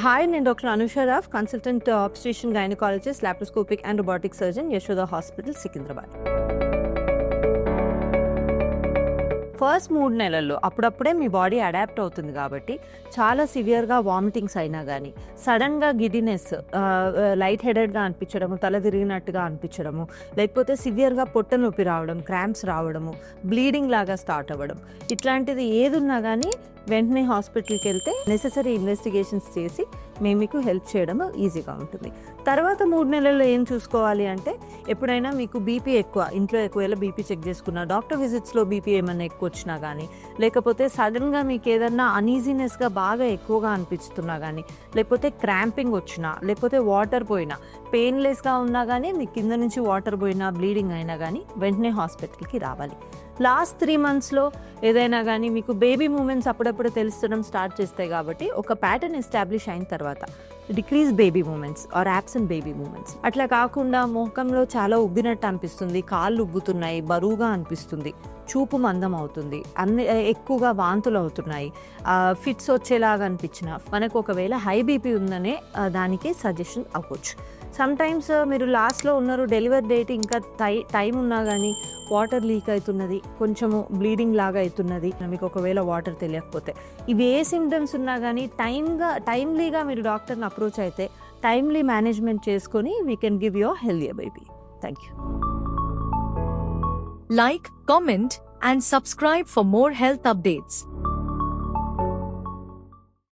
Hi నేను doctor Anusha Rao consultant obstetrician gynaecologist laparoscopic and robotic surgeon Yashoda hospital Secunderabad first మూడు నెలల్లో అప్పుడప్పుడే మీ body adapt అవుతుంది కాబట్టి చాలా సివియర్గా వామిటింగ్స్ అయినా కానీ సడన్గా గిడినెస్ లైట్ హెడెడ్గా అనిపించడము తల తిరిగినట్టుగా అనిపించడము లేకపోతే సివియర్గా పొట్ట నొప్పి రావడం క్రాంప్స్ రావడము బ్లీడింగ్ లాగా స్టార్ట్ అవ్వడం ఇట్లాంటిది ఏదున్నా కానీ వెంటనే హాస్పిటల్కి వెళ్తే నెససరీ ఇన్వెస్టిగేషన్స్ చేసి మేము మీకు హెల్ప్ చేయడం ఈజీగా ఉంటుంది. తర్వాత మూడు నెలల్లో ఏం చూసుకోవాలి అంటే ఎప్పుడైనా మీకు బీపీ ఎక్కువ ఇంట్లో ఎక్కువ బీపీ చెక్ చేసుకున్నా డాక్టర్ విజిట్స్లో బీపీ ఏమైనా ఎక్కువ వచ్చినా కానీ లేకపోతే సడన్గా మీకు ఏదన్నా అనీజీనెస్గా బాగా ఎక్కువగా అనిపిస్తున్నా కానీ లేకపోతే క్రాంపింగ్ వచ్చినా లేకపోతే వాటర్ పోయినా పెయిన్లెస్గా ఉన్నా కానీ మీ కింద నుంచి వాటర్ పోయినా బ్లీడింగ్ అయినా కానీ వెంటనే హాస్పిటల్కి రావాలి. లాస్ట్ త్రీ మంత్స్లో ఏదైనా కానీ మీకు బేబీ మూమెంట్స్ అప్పుడప్పుడు తెలుస్తడం స్టార్ట్ చేస్తాయి కాబట్టి ఒక ప్యాటర్న్ ఎస్టాబ్లిష్ అయిన తర్వాత decrease baby movements or absent baby movements. అట్లా కాకుండా ముఖంలో చాలా ఉబ్బినట్టు అనిపిస్తుంది కాళ్ళు ఉబ్బుతున్నాయి బరువుగా అనిపిస్తుంది చూపు మందం అవుతుంది అన్ని ఎక్కువగా వాంతులు అవుతున్నాయి ఫిట్స్ వచ్చేలాగా అనిపించిన మనకు ఒకవేళ హై బీపీ ఉందనే దానికి సజెషన్ అవ్వచ్చు. సమ్టైమ్స్ uh, మీరు లాస్ట్లో ఉన్నారు డెలివరీ డేట్ ఇంకా టై టైం ఉన్నా కానీ వాటర్ లీక్ అవుతున్నది కొంచెము బ్లీడింగ్ లాగా అవుతున్నది మీకు ఒకవేళ వాటర్ తెలియకపోతే. ఇవి ఏ సిమ్టమ్స్ ఉన్నా కానీ టైమ్గా టైమ్లీగా మీరు డాక్టర్ని అప్రోచ్ అయితే టైమ్లీ మేనేజ్మెంట్ చేసుకొని we can give your healthy baby thank you like comment and subscribe for more health updates